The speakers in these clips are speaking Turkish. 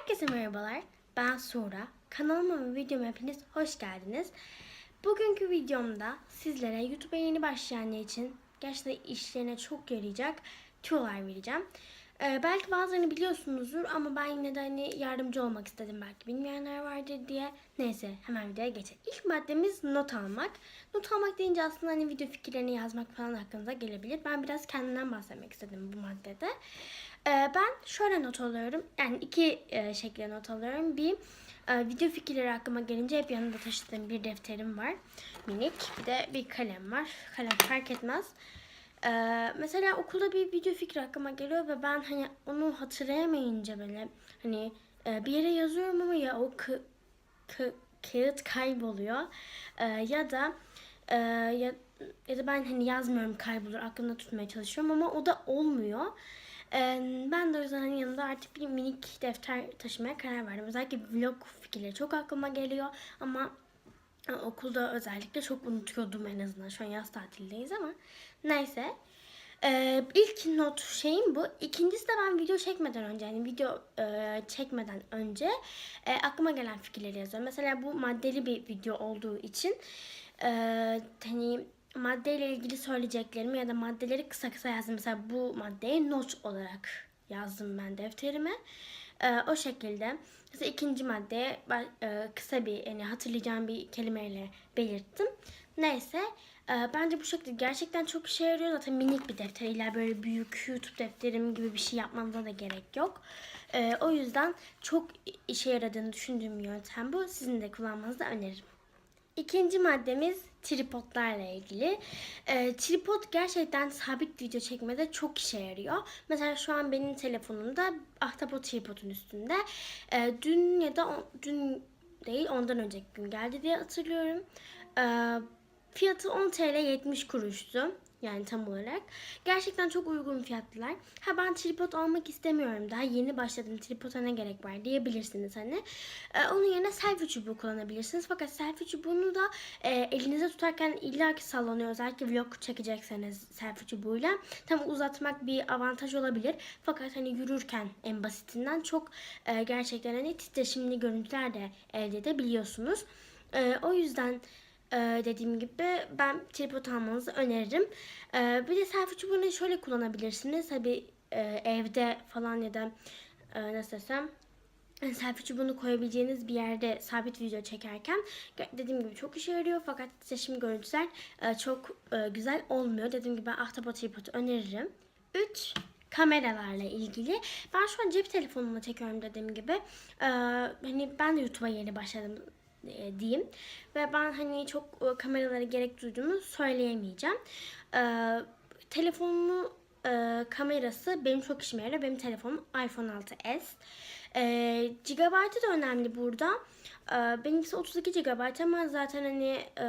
Herkese merhabalar. Ben Sura. Kanalıma ve videoma hepiniz hoş geldiniz. Bugünkü videomda sizlere YouTube'a yeni başlayanlar için gerçekten işlerine çok yarayacak tüyolar vereceğim. Ee, belki bazılarını biliyorsunuzdur ama ben yine de hani yardımcı olmak istedim belki bilmeyenler vardır diye. Neyse hemen videoya geçelim. İlk maddemiz not almak. Not almak deyince aslında hani video fikirlerini yazmak falan hakkınıza gelebilir. Ben biraz kendimden bahsetmek istedim bu maddede. Ee, ben şöyle not alıyorum. Yani iki e, şekilde not alıyorum. Bir e, video fikirleri aklıma gelince hep yanımda taşıdığım bir defterim var. Minik. Bir de bir kalem var. Kalem fark etmez. Ee, mesela okulda bir video fikri aklıma geliyor ve ben hani onu hatırlayamayınca böyle hani e, bir yere yazıyorum ama ya o kı, kı- kağıt kayboluyor Ee, ya da e, ya, ya da ben hani yazmıyorum kaybolur aklımda tutmaya çalışıyorum ama o da olmuyor. Ee, ben de o yüzden hani yanımda artık bir minik defter taşımaya karar verdim. Özellikle vlog fikirleri çok aklıma geliyor ama okulda özellikle çok unutuyordum en azından. Şu an yaz tatildeyiz ama neyse. Ee, ilk not şeyim bu. İkincisi de ben video çekmeden önce yani video e, çekmeden önce e, aklıma gelen fikirleri yazıyorum. Mesela bu maddeli bir video olduğu için e, hani maddeyle ilgili söyleyeceklerimi ya da maddeleri kısa kısa yazdım. Mesela bu maddeyi not olarak yazdım ben defterime. E, o şekilde. Mesela ikinci maddeye kısa bir yani hatırlayacağım bir kelimeyle belirttim. Neyse e, bence bu şekilde gerçekten çok işe yarıyor. Zaten minik bir defter. İlla böyle büyük YouTube defterim gibi bir şey yapmanıza da gerek yok. E, o yüzden çok işe yaradığını düşündüğüm yöntem bu. Sizin de kullanmanızı öneririm. İkinci maddemiz tripodlarla ilgili. Ee, tripod gerçekten sabit video çekmede çok işe yarıyor. Mesela şu an benim telefonumda ahtapot tripodun üstünde. Ee, dün ya da on- dün değil ondan önceki gün geldi diye hatırlıyorum. Ee, fiyatı 10 TL 70 kuruştu. Yani tam olarak. Gerçekten çok uygun fiyatlılar. Ha ben tripod almak istemiyorum. Daha yeni başladım. Tripoda ne gerek var diyebilirsiniz hani. Ee, onun yerine selfie çubuğu kullanabilirsiniz. Fakat selfie çubuğunu da e, elinize tutarken illaki sallanıyor. Özellikle vlog çekecekseniz selfie çubuğuyla. Tam uzatmak bir avantaj olabilir. Fakat hani yürürken en basitinden çok e, gerçekten hani titreşimli görüntüler de elde edebiliyorsunuz. E, o yüzden ee, dediğim gibi ben tripod almanızı öneririm. Ee, bir de selfie çubuğunu şöyle kullanabilirsiniz. Tabi e, evde falan ya da e, nasıl desem selfie çubuğunu koyabileceğiniz bir yerde sabit video çekerken dediğim gibi çok işe yarıyor fakat seçim görüntüler e, çok e, güzel olmuyor. Dediğim gibi ben ahtapot tripodu öneririm. 3 kameralarla ilgili. Ben şu an cep telefonumla çekiyorum dediğim gibi. Ee, hani ben de YouTube'a yeni başladım e, diyeyim. Ve ben hani çok e, kameralara gerek duyduğumu söyleyemeyeceğim. Ee, telefonumu e, kamerası benim çok işime yarıyor. Benim telefonum iPhone 6s. E, gigabyte'ı da önemli burada. E, benimkisi 32 GB ama zaten hani e,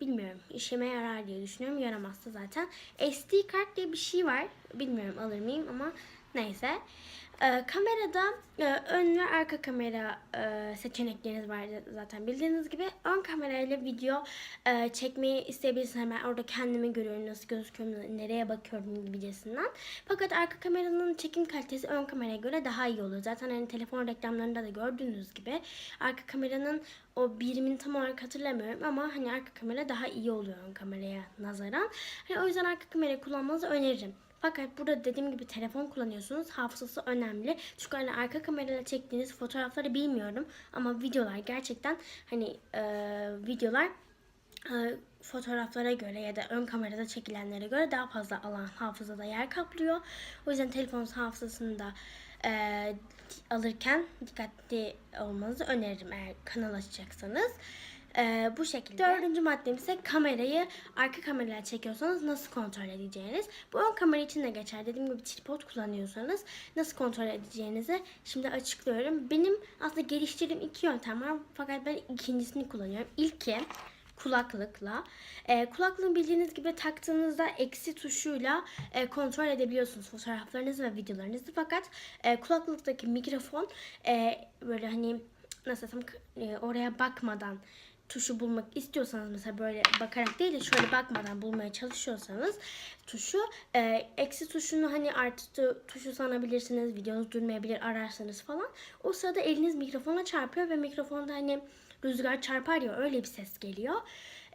bilmiyorum işime yarar diye düşünüyorum. Yaramazsa zaten. SD kart diye bir şey var. Bilmiyorum alır mıyım ama neyse. Ee, kamerada e, ön ve arka kamera e, seçenekleriniz var zaten bildiğiniz gibi. Ön kamerayla video e, çekmeyi isteyebilirsiniz. Hemen orada kendimi görüyorum, nasıl gözüküyorum, nereye bakıyorum gibicesinden. Fakat arka kameranın çekim kalitesi ön kameraya göre daha iyi olur. Zaten hani telefon reklamlarında da gördüğünüz gibi arka kameranın o birimini tam olarak hatırlamıyorum ama hani arka kamera daha iyi oluyor ön kameraya nazaran. Hani o yüzden arka kamerayı kullanmanızı öneririm. Fakat burada dediğim gibi telefon kullanıyorsunuz. Hafızası önemli. Çünkü hani arka kamerayla çektiğiniz fotoğrafları bilmiyorum. Ama videolar gerçekten hani e, videolar e, fotoğraflara göre ya da ön kamerada çekilenlere göre daha fazla alan hafızada yer kaplıyor. O yüzden telefonun hafızasını da e, alırken dikkatli olmanızı öneririm eğer kanal açacaksanız. Ee, bu şekilde. Dördüncü maddemiz ise kamerayı arka kamerayla çekiyorsanız nasıl kontrol edeceğiniz. Bu ön kamera için de geçer. Dediğim gibi tripod kullanıyorsanız nasıl kontrol edeceğinizi şimdi açıklıyorum. Benim aslında geliştirdiğim iki yöntem var fakat ben ikincisini kullanıyorum. İlki kulaklıkla. E, kulaklığın bildiğiniz gibi taktığınızda eksi tuşuyla e, kontrol edebiliyorsunuz fotoğraflarınızı ve videolarınızı. Fakat e, kulaklıktaki mikrofon e, böyle hani nasıl desem e, oraya bakmadan tuşu bulmak istiyorsanız mesela böyle bakarak değil de şöyle bakmadan bulmaya çalışıyorsanız tuşu e, eksi tuşunu hani artı tuşu sanabilirsiniz. Videonuz durmayabilir ararsanız falan. O sırada eliniz mikrofona çarpıyor ve mikrofonda hani rüzgar çarpar ya öyle bir ses geliyor.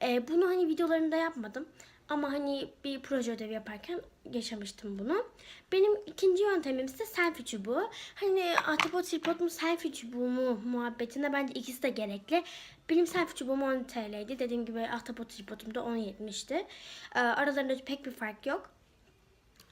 E, bunu hani videolarında yapmadım. Ama hani bir proje ödevi yaparken yaşamıştım bunu. Benim ikinci yöntemim ise selfie çubuğu. Hani ahtapot tripod mu selfie çubuğu mu muhabbetinde bence ikisi de gerekli. Benim selfie çubuğum 10 TL'ydi. Dediğim gibi ahtapot tripodum da 10.70'ti. Ee, aralarında pek bir fark yok.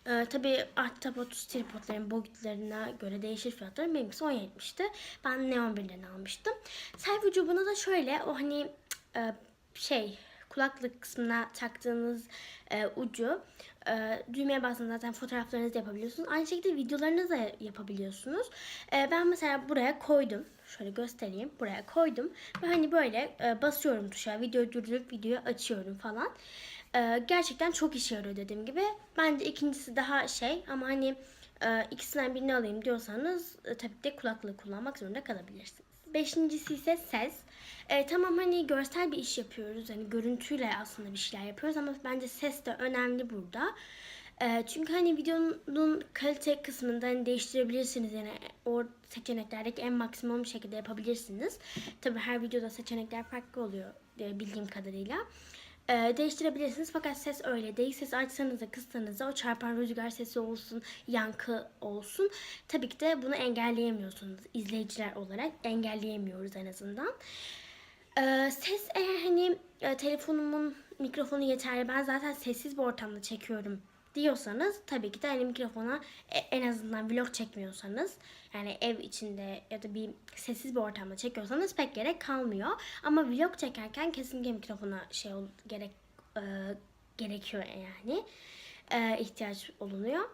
Ee, tabii ahtapot tripodların boyutlarına göre değişir fiyatları. Benimkisi 10.70'ti. Ben Neon 1'den almıştım. Selfie çubuğuna da şöyle o hani e, şey kulaklık kısmına taktığınız e, ucu e, düğmeye bastığınız zaten fotoğraflarınızı yapabiliyorsunuz. Aynı şekilde videolarınızı da yapabiliyorsunuz. E, ben mesela buraya koydum. Şöyle göstereyim. Buraya koydum. Ve hani böyle e, basıyorum tuşa. Videoyu durdurup videoyu açıyorum falan. E, gerçekten çok işe yarıyor dediğim gibi. Bence ikincisi daha şey ama hani e, ikisinden birini alayım diyorsanız e, tabii de kulaklığı kullanmak zorunda kalabilirsiniz. Beşincisi ise ses. E, tamam hani görsel bir iş yapıyoruz. Hani görüntüyle aslında bir şeyler yapıyoruz ama bence ses de önemli burada. E, çünkü hani videonun kalite kısmında hani değiştirebilirsiniz. Yani o seçeneklerdeki en maksimum şekilde yapabilirsiniz. Tabii her videoda seçenekler farklı oluyor e, bildiğim kadarıyla. E, değiştirebilirsiniz fakat ses öyle değil. Ses açsanız da kıssanız da o çarpan rüzgar sesi olsun, yankı olsun. Tabii ki de bunu engelleyemiyorsunuz. İzleyiciler olarak engelleyemiyoruz en azından. Ee, ses eğer hani e, telefonumun mikrofonu yeterli ben zaten sessiz bir ortamda çekiyorum diyorsanız tabii ki de hani mikrofona e, en azından vlog çekmiyorsanız yani ev içinde ya da bir sessiz bir ortamda çekiyorsanız pek gerek kalmıyor. Ama vlog çekerken kesinlikle mikrofona şey gerek e, gerekiyor yani e, ihtiyaç olunuyor.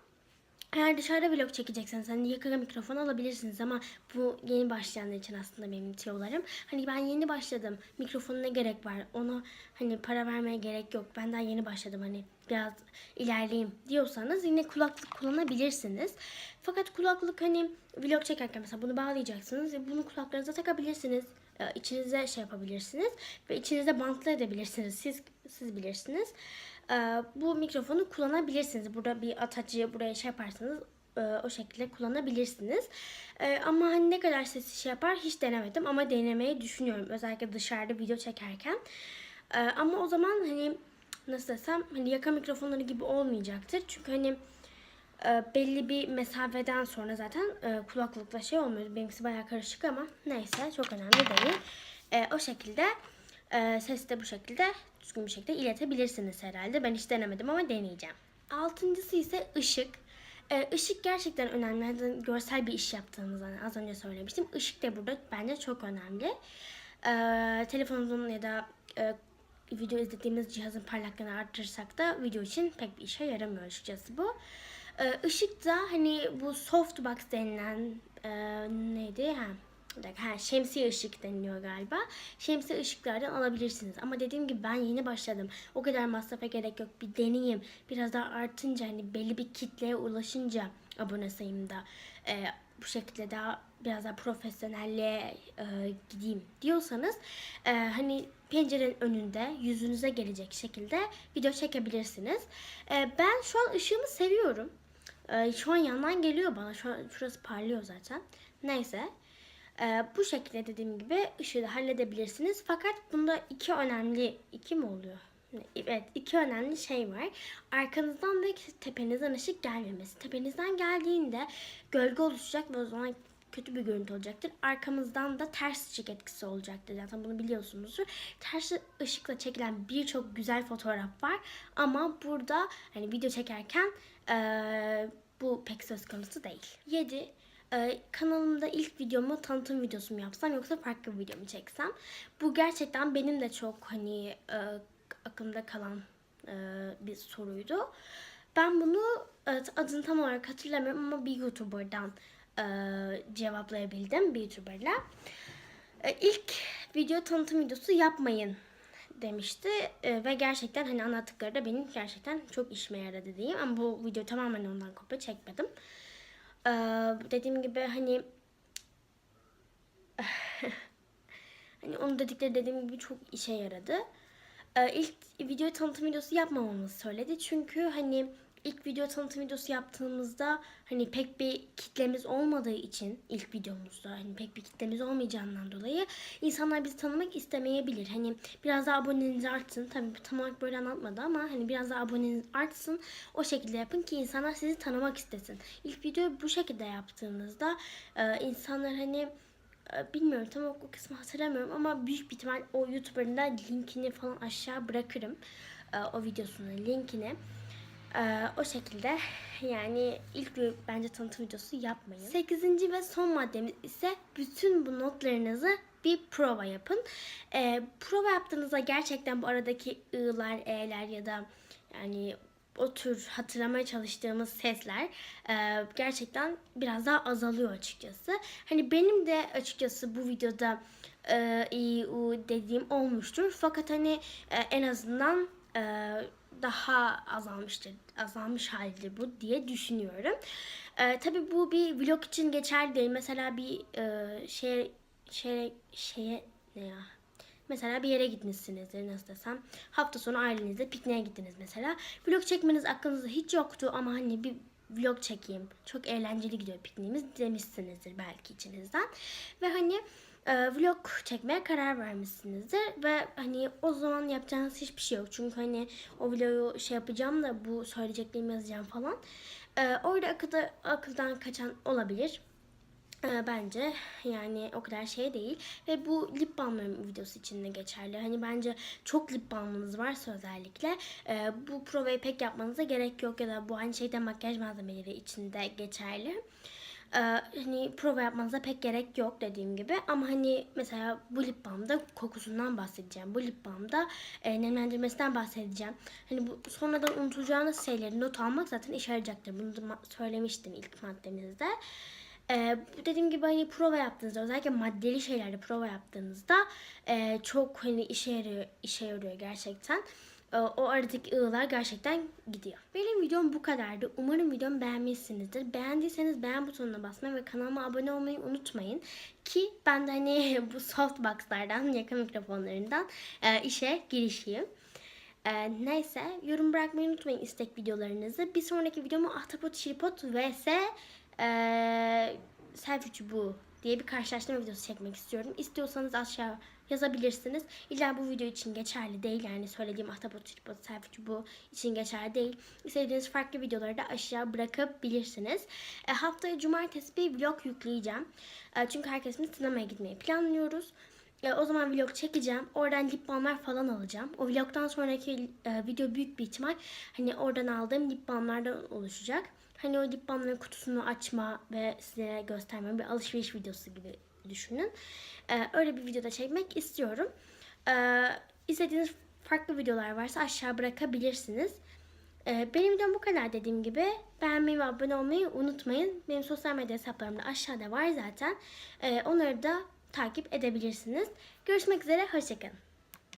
Eğer dışarıda vlog çekecekseniz hani yakın mikrofon alabilirsiniz ama bu yeni başlayanlar için aslında benim tiyolarım. Hani ben yeni başladım. Mikrofona ne gerek var? Ona hani para vermeye gerek yok. Ben daha yeni başladım hani biraz ilerleyeyim diyorsanız yine kulaklık kullanabilirsiniz. Fakat kulaklık hani vlog çekerken mesela bunu bağlayacaksınız bunu kulaklarınıza takabilirsiniz. Ee, içinize şey yapabilirsiniz ve içinize bantlı edebilirsiniz. Siz siz bilirsiniz. Ee, bu mikrofonu kullanabilirsiniz. Burada bir atacı buraya şey yaparsanız e, o şekilde kullanabilirsiniz. Ee, ama hani ne kadar sesi şey yapar hiç denemedim ama denemeyi düşünüyorum. Özellikle dışarıda video çekerken. Ee, ama o zaman hani nasıl desem hani yaka mikrofonları gibi olmayacaktır. Çünkü hani e, belli bir mesafeden sonra zaten e, kulaklıkla şey olmuyor. Benimkisi bayağı karışık ama neyse çok önemli değil. O şekilde sesi de bu şekilde düzgün bir şekilde iletebilirsiniz herhalde. Ben hiç denemedim ama deneyeceğim. Altıncısı ise ışık. E, ışık gerçekten önemli. Yani görsel bir iş yaptığınızda hani az önce söylemiştim. Işık da burada bence çok önemli. E, telefonunuzun ya da e, video izlediğimiz cihazın parlaklığını arttırırsak da video için pek bir işe yaramıyor açıkçası bu. Ee, ışık da hani bu softbox denilen e, neydi? Ha, bir şemsiye ışık deniliyor galiba. Şemsiye ışıklardan alabilirsiniz. Ama dediğim gibi ben yeni başladım. O kadar masrafa gerek yok. Bir deneyeyim. Biraz daha artınca hani belli bir kitleye ulaşınca abone sayımda e, bu şekilde daha biraz daha profesyonelliğe e, gideyim diyorsanız e, hani pencerenin önünde yüzünüze gelecek şekilde video çekebilirsiniz. E, ben şu an ışığımı seviyorum. E, şu an yandan geliyor bana. Şu an şurası parlıyor zaten. Neyse. E, bu şekilde dediğim gibi ışığı da halledebilirsiniz. Fakat bunda iki önemli, iki mi oluyor? Evet iki önemli şey var. Arkanızdan ve tepenizden ışık gelmemesi. Tepenizden geldiğinde gölge oluşacak ve o zaman kötü bir görüntü olacaktır. Arkamızdan da ters ışık etkisi olacaktır. Zaten bunu biliyorsunuzdur. Ters ışıkla çekilen birçok güzel fotoğraf var. Ama burada hani video çekerken ee, bu pek söz konusu değil. 7. Ee, kanalımda ilk videomu tanıtım videosu mu yapsam yoksa farklı bir video mu çeksem? Bu gerçekten benim de çok hani e, aklımda kalan e, bir soruydu. Ben bunu e, adını tam olarak hatırlamıyorum ama bir YouTuber'dan e, cevaplayabildim bir YouTuber'la. E, ilk video tanıtım videosu yapmayın demişti e, ve gerçekten hani anlattıkları da benim gerçekten çok işime yaradı diyeyim ama bu video tamamen ondan kopya çekmedim. Dediğim gibi hani Hani onun dedikleri dediğim gibi çok işe yaradı. Ee, ilk video tanıtım videosu yapmamamızı söyledi. Çünkü hani ilk video tanıtım videosu yaptığımızda hani pek bir kitlemiz olmadığı için ilk videomuzda hani pek bir kitlemiz olmayacağından dolayı insanlar bizi tanımak istemeyebilir. Hani biraz daha aboneniz artsın. Tabii tam olarak böyle anlatmadı ama hani biraz daha aboneniz artsın. O şekilde yapın ki insanlar sizi tanımak istesin. İlk videoyu bu şekilde yaptığınızda e, insanlar hani e, bilmiyorum tam o kısmı hatırlamıyorum ama büyük bir ihtimal o YouTuber'ın da linkini falan aşağı bırakırım. E, o videosunun linkini. E, o şekilde yani ilk bir bence tanıtım videosu yapmayın. Sekizinci ve son maddemiz ise bütün bu notlarınızı bir prova yapın. E, prova yaptığınızda gerçekten bu aradaki ı'lar, e'ler ya da yani o tür hatırlamaya çalıştığımız sesler e, gerçekten biraz daha azalıyor açıkçası. Hani benim de açıkçası bu videoda e, i, u dediğim olmuştur. Fakat hani e, en azından e, daha azalmıştır, azalmış halidir bu diye düşünüyorum. E, tabii bu bir vlog için geçerli değil. Mesela bir e, şey şey şeye ne ya Mesela bir yere gitmişsinizdir nasıl desem. Hafta sonu ailenizle pikniğe gittiniz mesela. Vlog çekmeniz aklınızda hiç yoktu ama hani bir vlog çekeyim. Çok eğlenceli gidiyor pikniğimiz demişsinizdir belki içinizden. Ve hani e, vlog çekmeye karar vermişsinizdir ve hani o zaman yapacağınız hiçbir şey yok. Çünkü hani o vlogu şey yapacağım da bu söyleyeceklerimi yazacağım falan. E, orada akılda, akıldan kaçan olabilir. Ee, bence yani o kadar şey değil. Ve bu lip balmların videosu için de geçerli. Hani bence çok lip balmınız varsa özellikle e, bu provayı pek yapmanıza gerek yok. Ya da bu aynı şeyde makyaj malzemeleri için de geçerli. Ee, hani prova yapmanıza pek gerek yok dediğim gibi. Ama hani mesela bu lip balmda kokusundan bahsedeceğim. Bu lip balmda e, nemlendirmesinden bahsedeceğim. Hani bu sonradan unutacağınız şeyleri not almak zaten işe yarayacaktır. Bunu da söylemiştim ilk maddemizde. Ee, dediğim gibi hani prova yaptığınızda özellikle maddeli şeylerde prova yaptığınızda e, çok hani işe yarıyor, işe yarıyor gerçekten. Ee, o aradaki ığlar gerçekten gidiyor. Benim videom bu kadardı. Umarım videomu beğenmişsinizdir. Beğendiyseniz beğen butonuna basmayı ve kanalıma abone olmayı unutmayın. Ki ben de hani bu softboxlardan, yaka mikrofonlarından e, işe girişeyim. Ee, neyse yorum bırakmayı unutmayın istek videolarınızı. Bir sonraki videomu Ahtapot Şiripot vs ee, selfie çubuğu diye bir karşılaştırma videosu çekmek istiyorum. İstiyorsanız aşağı yazabilirsiniz. İlla bu video için geçerli değil. Yani söylediğim ahtapot tripod selfie çubuğu için geçerli değil. İstediğiniz farklı videoları da aşağı bırakabilirsiniz. E, haftaya cumartesi bir vlog yükleyeceğim. E, çünkü herkesin sinemaya gitmeyi planlıyoruz. E, o zaman vlog çekeceğim. Oradan lip balmlar falan alacağım. O vlogdan sonraki e, video büyük bir ihtimal hani oradan aldığım lip balmlardan oluşacak. Hani o lip balmların kutusunu açma ve size gösterme bir alışveriş videosu gibi düşünün. E, öyle bir videoda çekmek istiyorum. E, istediğiniz farklı videolar varsa aşağı bırakabilirsiniz. E, benim videom bu kadar dediğim gibi. Beğenmeyi ve abone olmayı unutmayın. Benim sosyal medya hesaplarım da aşağıda var zaten. E, onları da takip edebilirsiniz. Görüşmek üzere, hoşçakalın.